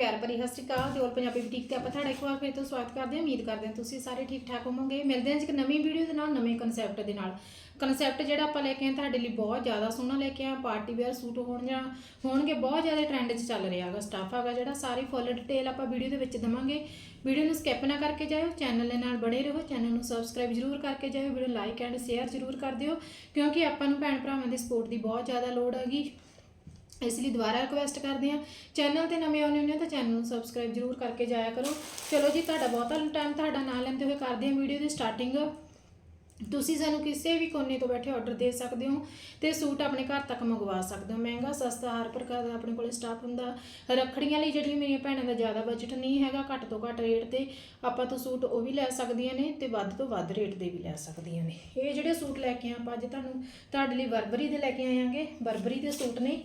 ਪਿਆਰ ਭਰੀ ਸਤਿ ਸ਼੍ਰੀ ਅਕਾਲ, ਦਿਓਲ ਪੰਜਾਬੀ ਬੁਟੀਕ ਤੇ ਆਪਾਂ ਤੁਹਾਡਾ ਇੱਕ ਵਾਰ ਫਿਰ ਤੋਂ ਸਵਾਗਤ ਕਰਦੇ ਹਾਂ। ਉਮੀਦ ਕਰਦੇ ਹਾਂ ਤੁਸੀਂ ਸਾਰੇ ਠੀਕ ਠਾਕ ਹੋਵੋਗੇ। ਮਿਲਦੇ ਹਾਂ ਜੀ ਇੱਕ ਨਵੀਂ ਵੀਡੀਓ ਦੇ ਨਾਲ, ਨਵੇਂ ਕਨਸੈਪਟ ਦੇ ਨਾਲ। ਕਨਸੈਪਟ ਜਿਹੜਾ ਆਪਾਂ ਲੈ ਕੇ ਆਏ, ਤੁਹਾਡੇ ਲਈ ਬਹੁਤ ਜ਼ਿਆਦਾ ਸੋਹਣਾ ਲੈ ਕੇ ਆਏ ਪਾਰਟੀ ਵੇਅਰ ਸੂਟ ਹੋਣ ਜਾਂ ਹੋਣਗੇ, ਬਹੁਤ ਜ਼ਿਆਦਾ ਟ੍ਰੈਂਡ 'ਚ ਚੱਲ ਰਿਹਾ ਹੈਗਾ ਸਟਾਫ ਹੈਗਾ ਜਿਹੜਾ। ਸਾਰੀ ਫੁੱਲ ਡਿਟੇਲ ਆਪਾਂ ਵੀਡੀਓ ਦੇ ਵਿੱਚ ਦਵਾਂਗੇ। ਵੀਡੀਓ ਨੂੰ ਸਕਿਪ ਨਾ ਕਰਕੇ ਜਾਇਓ ਚੈਨਲ ਦੇ ਨਾਲ ਬਣੇ ਰਹੋ ਚੈਨਲ ਨੂੰ ਸਬਸਕ੍ਰਾਈਬ ਜ਼ਰੂਰ ਕਰਕੇ ਜਾਇਓ ਵੀਡੀਓ ਲਾਈਕ ਐਂਡ ਸ਼ੇਅਰ ਜ਼ਰੂਰ ਕਰ ਦਿਓ। ਕਿਉਂਕਿ ਆਪਾਂ ਨੂੰ ਭੈਣ ਭਰਾਵਾਂ ਦੀ ਸਪੋਰਟ ਦੀ ਬਹੁਤ ਜ਼ਿਆਦਾ ਲੋੜ ਹੈਗੀ। ਇਸ ਲਈ ਦੁਬਾਰਾ ਰਿਕੁਐਸਟ ਕਰਦੇ ਹਾਂ। ਚੈਨਲ ਤੇ ਨਵੇਂ ਆਉਣੇ ਹੁੰਦੇ ਹੋ ਤਾਂ ਚੈਨਲ ਨੂੰ ਸਬਸਕ੍ਰਾਈਬ ਜਰੂਰ ਕਰਕੇ ਜਾਇਆ ਕਰੋ। ਚਲੋ ਜੀ, ਤੁਹਾਡਾ ਬਹੁਤਾ ਟਾਈਮ ਤੁਹਾਡਾ ਨਾਂ ਲੈਂਦੇ ਹੋਏ ਕਰਦੇ ਹਾਂ ਵੀਡੀਓ ਦੀ ਸਟਾਰਟਿੰਗ ਤੁਸੀਂ ਸਾਨੂੰ ਕਿਸੇ ਵੀ ਕੋਨੇ ਤੋਂ ਬੈਠੇ ਆਰਡਰ ਦੇ ਸਕਦੇ ਹੋ ਤੇ ਸੂਟ ਆਪਣੇ ਘਰ ਤੱਕ ਮੰਗਵਾ ਸਕਦੇ ਹੋ। ਮਹਿੰਗਾ, ਸਸਤਾ, ਹਰ ਪ੍ਰਕਾਰ ਦਾ ਆਪਣੇ ਕੋਲੇ ਸਟਾਫ ਹੁੰਦਾ। ਰੱਖੜੀਆਂ ਲਈ ਜਿਹੜੀਆਂ ਮੇਰੀਆਂ ਭੈਣਾਂ ਦਾ ਜ਼ਿਆਦਾ ਬਜਟ ਨਹੀਂ ਹੈਗਾ, ਘੱਟ ਤੋਂ ਘੱਟ ਰੇਟ ਤੇ ਆਪਾਂ ਤੋਂ ਸੂਟ ਉਹ ਵੀ ਲੈ ਸਕਦੀਆਂ ਨੇ ਤੇ ਵੱਧ ਤੋਂ ਵੱਧ ਰੇਟ ਦੇ ਵੀ ਲੈ ਸਕਦੀਆਂ ਨੇ। ਇਹ ਜਿਹੜੇ ਸੂਟ ਲੈ ਕੇ ਆਪਾਂ ਅੱਜ ਤੁਹਾਨੂੰ ਤੁਹਾਡੇ ਲਈ ਬਰਬਰੀ ਦੇ ਲੈ ਕੇ ਆਏ ਆਏਾਂਗੇ ਬਰਬਰੀ ਦੇ ਸੂਟ ਨੇ।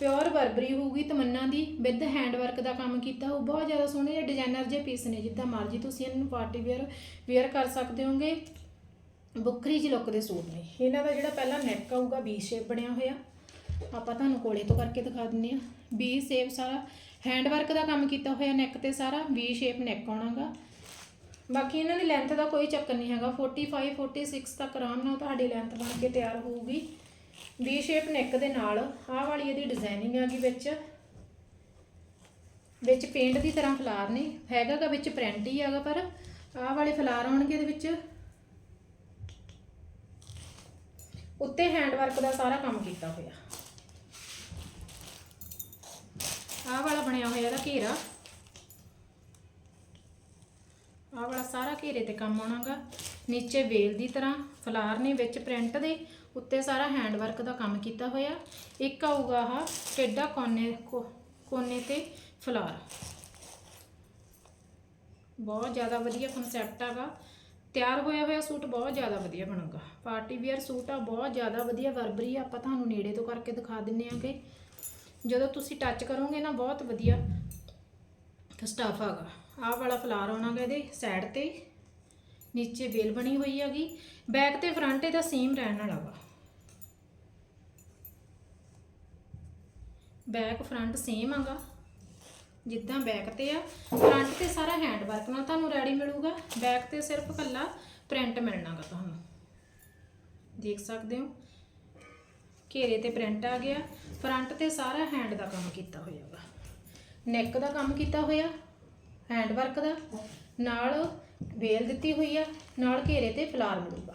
ਪਿਓਰ ਬਰਬਰੀ ਹੋਊਗੀ, ਤਮੰਨਾ ਦੀ ਵਿਦ ਹੈਂਡਵਰਕ ਦਾ ਕੰਮ ਕੀਤਾ ਹੋਊ, ਬਹੁਤ ਜ਼ਿਆਦਾ ਸੋਹਣੇ ਜਿਹੇ ਡਿਜ਼ਾਈਨਰ ਜਿਹੇ ਪੀਸ ਨੇ, ਜਿੱਦਾਂ ਮਰਜ਼ੀ ਤੁਸੀਂ ਇਹਨਾਂ ਨੂੰ ਪਾਰਟੀ ਵੇਅਰ ਵੇਅਰ ਕਰ ਸਕਦੇ ਹੋਗੇ ਬੁੱਕਰੀ ਜੀ ਲੁੱਕ ਦੇ ਸੂਟ ਨੇ। ਇਹਨਾਂ ਦਾ ਜਿਹੜਾ ਪਹਿਲਾ ਨੈਕ ਆਊਗਾ ਵੀ ਸ਼ੇਪ ਬਣਿਆ ਹੋਇਆ। ਆਪਾਂ ਤੁਹਾਨੂੰ ਕੋਲੇ ਤੋਂ ਕਰਕੇ ਦਿਖਾ ਦਿੰਨੇ ਆ ਵੀ ਸ਼ੇਪ ਸਾਰਾ ਹੈਂਡਵਰਕ ਦਾ ਕੰਮ ਕੀਤਾ ਹੋਇਆ ਨੈਕ ਤੇ ਸਾਰਾ ਵੀ ਸ਼ੇਪ ਨੈਕ ਆਉਣਾਗਾ। ਬਾਕੀ ਇਹਨਾਂ ਦੀ ਲੈਂਥ ਦਾ ਕੋਈ ਚੱਕਰ ਨਹੀਂ ਹੈਗਾ। 45 46 ਤੱਕ ਆਰਾਮ ਨਾਲ ਤੁਹਾਡੀ ਲੈਂਥ ਬਣ ਕੇ ਤਿਆਰ ਹੋਊਗੀ। ਵੀ ਸ਼ੇਪ ਨੈਕ ਦੇ ਨਾਲ ਆਹ ਵਾਲੀ ਇਹਦੀ ਡਿਜ਼ਾਈਨਿੰਗ ਆ ਗਈ ਵਿੱਚ। ਵਿੱਚ ਪੇਂਟ ਦੀ ਤਰ੍ਹਾਂ ਫਲਾਰ ਨੇ ਹੈਗਾਗਾ ਵਿੱਚ ਪ੍ਰਿੰਟ ਹੀ ਹੈਗਾ, ਪਰ ਆਹ ਵਾਲੇ ਫਲਾਰ ਆਉਣਗੇ ਇਹਦੇ ਵਿੱਚ। ਉੱਤੇ ਹੈਂਡ ਵਰਕ ਦਾ ਸਾਰਾ ਕੰਮ ਕੀਤਾ ਹੋਇਆ। ਆਹ ਵਾਲਾ ਬਣਿਆ ਹੋਇਆ ਇਹਦਾ ਘੇਰਾ। ਆਹ ਵਾਲਾ ਸਾਰਾ ਘੇਰੇ ਤੇ ਕੰਮ ਆਉਣਾਗਾ ਨੀਚੇ ਵੇਲ ਦੀ ਤਰ੍ਹਾਂ, ਫਲਾਰ ਨੇ ਵਿੱਚ ਪ੍ਰਿੰਟ ਦੇ। ਉੱਤੇ ਸਾਰਾ ਹੈਂਡ ਵਰਕ ਦਾ ਕੰਮ ਕੀਤਾ ਹੋਇਆ। ਇੱਕ ਆਊਗਾ ਆਹ ਟੇਡਾ ਕੋਨੇ ਕੋ- ਕੋਨੇ ਤੇ ਫਲਾਰ। ਬਹੁਤ ਜ਼ਿਆਦਾ ਵਧੀਆ ਕਨਸੈਪਟ ਹੈਗਾ ਤਿਆਰ ਹੋਇਆ ਹੋਇਆ ਸੂਟ ਬਹੁਤ ਜ਼ਿਆਦਾ ਵਧੀਆ ਬਣੂਗਾ। ਪਾਰਟੀ ਵੇਅਰ ਸੂਟ ਆ, ਬਹੁਤ ਜ਼ਿਆਦਾ ਵਧੀਆ ਬਰਬਰੀ ਆ। ਆਪਾਂ ਤੁਹਾਨੂੰ ਨੇੜੇ ਤੋਂ ਕਰਕੇ ਦਿਖਾ ਦਿੰਨੇ ਆਂਗੇ। ਜਦੋਂ ਤੁਸੀਂ ਟੱਚ ਕਰੋਗੇ ਨਾ, ਬਹੁਤ ਵਧੀਆ ਸਟਾਫ ਹੈਗਾ ਆਹ ਵਾਲਾ ਫਲਾਰ ਆਉਣਾਗਾ ਇਹਦੇ ਸਾਈਡ ਤੇ। ਨੀਚੇ ਵੇਲ ਬਣੀ ਹੋਈ ਹੈਗੀ। ਬੈਕ ਤੇ ਫਰੰਟ ਇਹਦਾ ਸੇਮ ਰਹਿਣ ਵਾਲਾ ਵਾ। ਬੈਕ ਫਰੰਟ ਸੇਮ ਹੈਗਾ ਜਿੱਦਾਂ ਬੈਕ ਤੇ ਆ ਫਰੰਟ ਤੇ ਸਾਰਾ ਹੈਂਡ ਵਰਕ ਨਾਲ ਤੁਹਾਨੂੰ ਰੈਡੀ ਮਿਲੂਗਾ। ਬੈਕ ਤੇ ਸਿਰਫ ਕੱਲਾ ਪ੍ਰਿੰਟ ਮਿਲਣਾਗਾ ਤੁਹਾਨੂੰ। ਦੇਖ ਸਕਦੇ ਹੋ? ਘੇਰੇ ਤੇ ਪ੍ਰਿੰਟ ਆ ਗਿਆ। ਫਰੰਟ ਤੇ ਸਾਰਾ ਹੈਂਡ ਦਾ ਕੰਮ ਕੀਤਾ ਹੋਇਆ ਨੈਕ ਦਾ ਕੰਮ ਕੀਤਾ ਹੋਇਆ ਹੈਂਡ ਵਰਕ ਦਾ। ਨਾਲ ਵੇਲ ਦਿੱਤੀ ਹੋਈ ਆ, ਨਾਲ ਘੇਰੇ ਤੇ ਫਲਾਰ ਮਿਲੂਗਾ।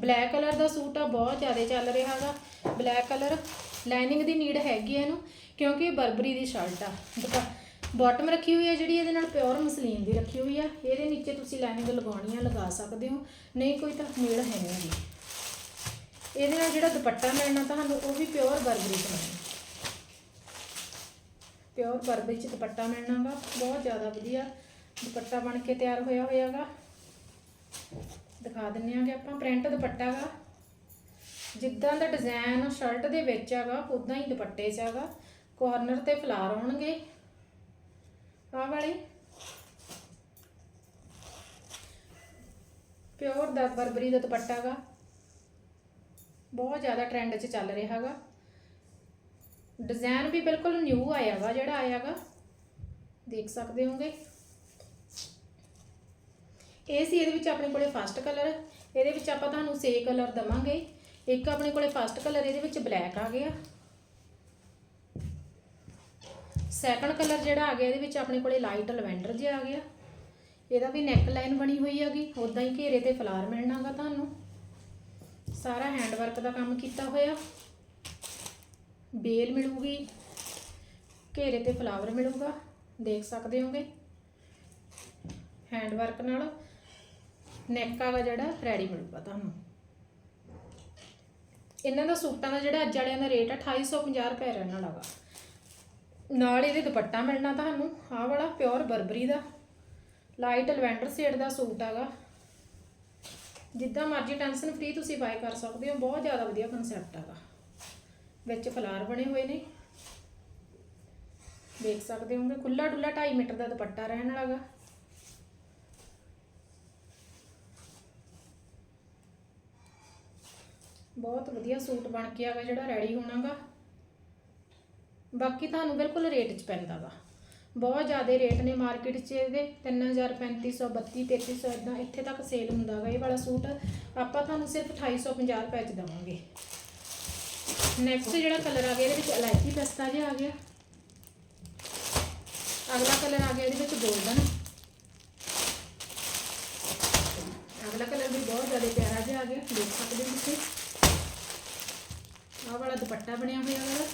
ਬਲੈਕ ਕਲਰ ਦਾ ਸੂਟ ਆ, ਬਹੁਤ ਜ਼ਿਆਦਾ ਚੱਲ ਰਿਹਾ ਹੈਗਾ ਬਲੈਕ ਕਲਰ ਲਾਈਨਿੰਗ ਦੀ ਨੀਡ ਹੈਗੀ ਆ ਇਹਨੂੰ। ਕਿਉਂਕਿ ਇਹ ਬਰਬਰੀ ਦੀ ਸ਼ਰਟ ਆ। ਬਾਟਮ ਰੱਖੀ ਹੋਈ ਹੈ ਜਿਹੜੀ, ਇਹਦੇ ਨਾਲ ਪਿਓਰ ਮਸਲੀਨ ਦੀ ਰੱਖੀ ਹੋਈ ਆ। ਇਹਦੇ ਨੀਚੇ ਤੁਸੀਂ ਲਾਈਨਿੰਗ ਲਗਾਉਣੀ ਆ ਲਗਾ ਸਕਦੇ ਹੋ। ਨਹੀਂ, ਕੋਈ ਤਾਂ ਨੀਡ ਹੈ ਨਹੀਂ ਜੀ। ਇਹਦੇ ਨਾਲ ਜਿਹੜਾ ਦੁਪੱਟਾ ਮਿਲਣਾ ਤੁਹਾਨੂੰ, ਉਹ ਵੀ ਪਿਓਰ ਬਰਬਰੀ ਚ ਪਿਓਰ ਬਰਬਰੀ ਚ ਦੁਪੱਟਾ ਮਿਲਣਾਗਾ ਬਹੁਤ ਜ਼ਿਆਦਾ ਵਧੀਆ ਦੁਪੱਟਾ ਬਣ ਕੇ ਤਿਆਰ ਹੋਇਆ ਹੋਇਆਗਾ। ਦਿਖਾ ਦਿੰਨੇ ਆਂਗੇ ਆਪਾਂ ਪ੍ਰਿੰਟ ਦੁਪੱਟਾ ਗਾ ਜਿੱਦਾਂ ਦਾ ਡਿਜ਼ਾਈਨ ਸ਼ਰਟ ਦੇ ਵਿੱਚ ਹੈਗਾ ਉਦਾਂ ਹੀ ਦੁਪੱਟੇ 'ਚ ਹੈਗਾ ਕੋਰਨਰ ਤੇ ਫਲਾਰ ਹੋਣਗੇ ਆਹ ਵਾਲੇ। ਪਿਓਰ ਦਾ ਬਰਬਰੀ ਦਾ ਦੁਪੱਟਾ ਗਾ। ਬਹੁਤ ਜ਼ਿਆਦਾ ਟ੍ਰੈਂਡ 'ਚ ਚੱਲ ਰਿਹਾ ਗਾ। ਡਿਜ਼ਾਈਨ ਵੀ ਬਿਲਕੁਲ ਨਿਊ ਆਇਆ ਵਾ, ਜਿਹੜਾ ਆਇਆ ਗਾ। ਦੇਖ ਸਕਦੇ ਹੋਗੇ। ਇਹ ਸੀ ਇਹਦੇ ਵਿੱਚ ਆਪਣੇ ਕੋਲੇ ਫਸਟ ਕਲਰ ਇਹਦੇ ਵਿੱਚ ਆਪਾਂ ਤੁਹਾਨੂੰ ਸੇ ਕਲਰ ਦਵਾਂਗੇ। ਇੱਕ ਆਪਣੇ ਕੋਲੇ ਫਸਟ ਕਲਰ ਇਹਦੇ ਵਿੱਚ ਬਲੈਕ ਆ ਗਿਆ। ਸੈਕੰਡ ਕਲਰ ਜਿਹੜਾ ਆ ਗਿਆ, ਇਹਦੇ ਵਿੱਚ ਆਪਣੇ ਕੋਲੇ ਲਾਈਟ ਲਵੈਂਡਰ ਜਿਹਾ ਆ ਗਿਆ। ਇਹਦਾ ਵੀ ਨੈਕ ਲਾਈਨ ਬਣੀ ਹੋਈ ਹੈਗੀ। ਉਦਾਂ ਹੀ ਘੇਰੇ ਤੇ ਫਲਾਰ ਮਿਲਣਾਗਾ ਤੁਹਾਨੂੰ। ਸਾਰਾ ਹੈਂਡ ਵਰਕ ਦਾ ਕੰਮ ਕੀਤਾ ਹੋਇਆ। ਬੇਲ ਮਿਲੂਗੀ। ਘੇਰੇ ਤੇ ਫਲਾਵਰ ਮਿਲੂਗਾ। ਦੇਖ ਸਕਦੇ ਹੋਗੇ। ਹੈਂਡ ਵਰਕ ਨਾਲ ਨੈਕ ਵਾਲਾ ਜਿਹੜਾ ਰੈਡੀ ਮਿਲੂਗਾ ਤੁਹਾਨੂੰ। ਇਹਨਾਂ ਦਾ ਸੂਟਾਂ ਦਾ ਜਿਹੜਾ ਅੱਜ ਵਾਲਿਆਂ ਦਾ ਰੇਟ ਆ 2850 ਰੁਪਏ ਰਹਿਣ ਵਾਲਾ ਹੈਗਾ ਨਾਲ ਇਹਦੇ ਦੁਪੱਟਾ ਮਿਲਣਾ ਤੁਹਾਨੂੰ, ਆਹ ਵਾਲਾ ਪਿਓਰ ਬਰਬਰੀ ਦਾ। ਲਾਈਟ ਲਵੈਂਡਰ ਸ਼ੇਡ ਦਾ ਸੂਟ ਹੈਗਾ। ਜਿੱਦਾਂ ਮਰਜ਼ੀ ਟੈਨਸ਼ਨ ਫ੍ਰੀ ਤੁਸੀਂ ਬਾਏ ਕਰ ਸਕਦੇ ਹੋ, ਬਹੁਤ ਜ਼ਿਆਦਾ ਵਧੀਆ ਕਨਸੈਪਟ ਹੈਗਾ। ਵਿੱਚ ਫਲਾਰ ਬਣੇ ਹੋਏ ਨੇ। ਦੇਖ ਸਕਦੇ ਹੋਗੇ ਖੁੱਲਾ ਡੁੱਲਾ 2.5 ਮੀਟਰ ਦਾ ਦੁਪੱਟਾ ਰਹਿਣ ਵਾਲਾਗਾ ਬਹੁਤ ਵਧੀਆ ਸੂਟ ਬਣ ਕੇ ਆਗਾ ਜਿਹੜਾ ਰੈਡੀ ਹੋਣਾਗਾ। ਬਾਕੀ ਤੁਹਾਨੂੰ ਬਿਲਕੁਲ ਰੇਟ 'ਚ ਪੈਂਦਾ ਵਾ। ਬਹੁਤ ਜ਼ਿਆਦਾ ਰੇਟ ਨੇ ਮਾਰਕੀਟ 'ਚ ਇਹਦੇ 3350 32 3300 ਇਦਾਂ ਇੱਥੇ ਤੱਕ ਸੇਲ ਹੁੰਦਾ ਗਾ ਇਹ ਵਾਲਾ ਸੂਟ। ਆਪਾਂ ਤੁਹਾਨੂੰ ਸਿਰਫ 2850 ਰੁਪਏ 'ਚ ਦੇਵਾਂਗੇ। ਨੈਕਸਟ ਜਿਹੜਾ ਕਲਰ ਆ ਗਿਆ, ਇਹਦੇ ਵਿੱਚ ਇਲਾਇਚੀ ਪਸਤਾ ਜਿਹਾ ਆ ਗਿਆ। ਅਗਲਾ ਕਲਰ ਆ ਗਿਆ ਇਹਦੇ ਵਿੱਚ ਗੋਲਡਨ ਅਗਲਾ ਕਲਰ ਵੀ ਬਹੁਤ ਜ਼ਿਆਦਾ ਪਿਆਰਾ ਜਿਹਾ ਆ ਗਿਆ, ਦੇਖ ਸਕਦੇ ਹੋ ਤੁਸੀਂ। ਆਹ ਵਾਲਾ ਦੁਪੱਟਾ ਬਣਿਆ ਹੋਇਆ ਵਾਲਾ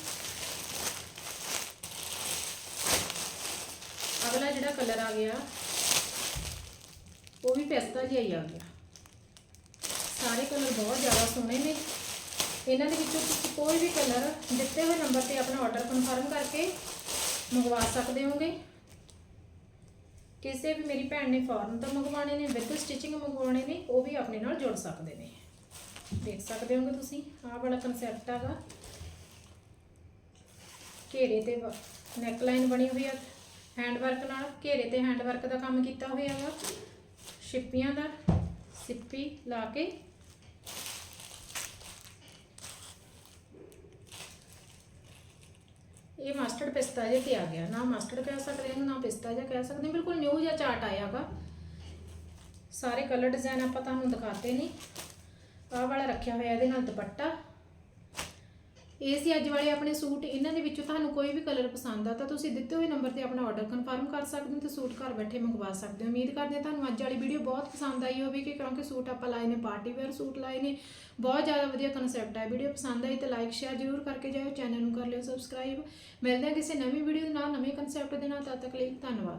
ਅਗਲਾ ਜਿਹੜਾ ਕਲਰ ਆ ਗਿਆ, ਉਹ ਵੀ ਪਿਸਤਾ ਜਿਹਾ ਹੀ ਆ ਗਿਆ। ਸਾਰੇ ਕਲਰ ਬਹੁਤ ਜ਼ਿਆਦਾ ਸੋਹਣੇ ਨੇ। ਇਹਨਾਂ ਦੇ ਵਿੱਚੋਂ ਤੁਸੀਂ ਕੋਈ ਵੀ ਕਲਰ ਦਿੱਤੇ ਹੋਏ ਨੰਬਰ ਤੇ ਆਪਣਾ ਆਰਡਰ ਕਨਫਰਮ ਕਰਕੇ ਮੰਗਵਾ ਸਕਦੇ ਹੋਗੇ। ਕਿਸੇ ਵੀ ਮੇਰੀ ਭੈਣ ਨੇ ਫੋਰਨ ਤੋਂ ਮੰਗਵਾਣੇ ਨੇ ਵਿਦ ਸਟਿਚਿੰਗ ਮੰਗਵਾਉਣੇ ਨੇ, ਉਹ ਵੀ ਆਪਣੇ ਨਾਲ ਜੁੜ ਸਕਦੇ ਨੇ। ਦੇਖ ਸਕਦੇ ਹੋਗੇ ਤੁਸੀਂ, ਆਹ ਵਾਲਾ ਕਨਸੈਪਟ ਹੈਗਾ। ਘੇਰੇ ਤੇ ਨੈਕ ਲਾਈਨ ਬਣੀ ਹੋਈ ਆ। ਹੈਂਡ ਵਰਕ ਨਾਲ ਘੇਰੇ ਤੇ ਹੈਂਡ ਵਰਕ ਦਾ ਕੰਮ ਕੀਤਾ ਹੋਇਆ ਵਾ। ਛਿੱਪੀਆਂ ਦਾ ਸਿੱਪੀ ਲਾ ਕੇ। ਇਹ ਮਸਟਰਡ ਪਿਸਤਾ ਜਿਹਾ ਤੇ ਆ ਗਿਆ। ਨਾ ਮਸਟਰਡ ਕਹਿ ਸਕਦੇ ਇਹਨੂੰ, ਨਾ ਪਿਸਤਾ ਜਿਹਾ ਕਹਿ ਸਕਦੇ। ਬਿਲਕੁਲ ਨਿਊ ਜਿਹਾ ਚਾਰਟ ਆਇਆਗਾ ਸਾਰੇ ਕਲਰ ਡਿਜ਼ਾਈਨ ਆਪਾਂ ਤੁਹਾਨੂੰ ਦਿਖਾਤੇ ਨਹੀਂ ਆਹ ਵਾਲਾ ਰੱਖਿਆ ਹੋਇਆ ਇਹਦੇ ਨਾਲ ਦੁਪੱਟਾ। ਇਹ ਸੀ ਅੱਜ ਵਾਲੇ ਆਪਣੇ ਸੂਟ, ਇਹਨਾਂ ਦੇ ਵਿੱਚੋਂ ਤੁਹਾਨੂੰ ਕੋਈ ਵੀ ਕਲਰ ਪਸੰਦ ਆ ਤਾਂ ਤੁਸੀਂ ਦਿੱਤੇ ਹੋਏ ਨੰਬਰ ਤੇ ਆਪਣਾ ਆਰਡਰ ਕਨਫਰਮ ਕਰ ਸਕਦੇ ਹੋ ਤੇ ਸੂਟ ਘਰ ਬੈਠੇ ਮੰਗਵਾ ਸਕਦੇ ਹੋ। ਉਮੀਦ ਕਰਦੇ ਹਾਂ ਤੁਹਾਨੂੰ ਅੱਜ ਵਾਲੀ ਵੀਡੀਓ ਬਹੁਤ ਪਸੰਦ ਆਈ ਹੋਵੇਗੀ ਕਿਉਂਕਿ ਸੂਟ ਆਪਾਂ ਲਾਏ ਨੇ ਪਾਰਟੀ ਵੇਅਰ ਸੂਟ ਲਾਏ ਨੇ, ਬਹੁਤ ਜ਼ਿਆਦਾ ਵਧੀਆ ਕਨਸੈਪਟ ਹੈ ਵੀਡੀਓ ਪਸੰਦ ਆਈ ਤਾਂ ਲਾਈਕ ਸ਼ੇਅਰ ਜ਼ਰੂਰ ਕਰਕੇ ਜਾਇਓ ਚੈਨਲ ਨੂੰ ਕਰ ਲਿਓ ਸਬਸਕ੍ਰਾਈਬ ਮਿਲਦੇ ਹਾਂ ਕਿਸੇ ਨਵੀਂ ਵੀਡੀਓ ਦੇ ਨਾਲ, ਨਵੇਂ ਕਨਸੈਪਟ ਦੇ ਨਾਲ, ਤਦ ਤੱਕ ਲਈ ਧੰਨਵਾਦ।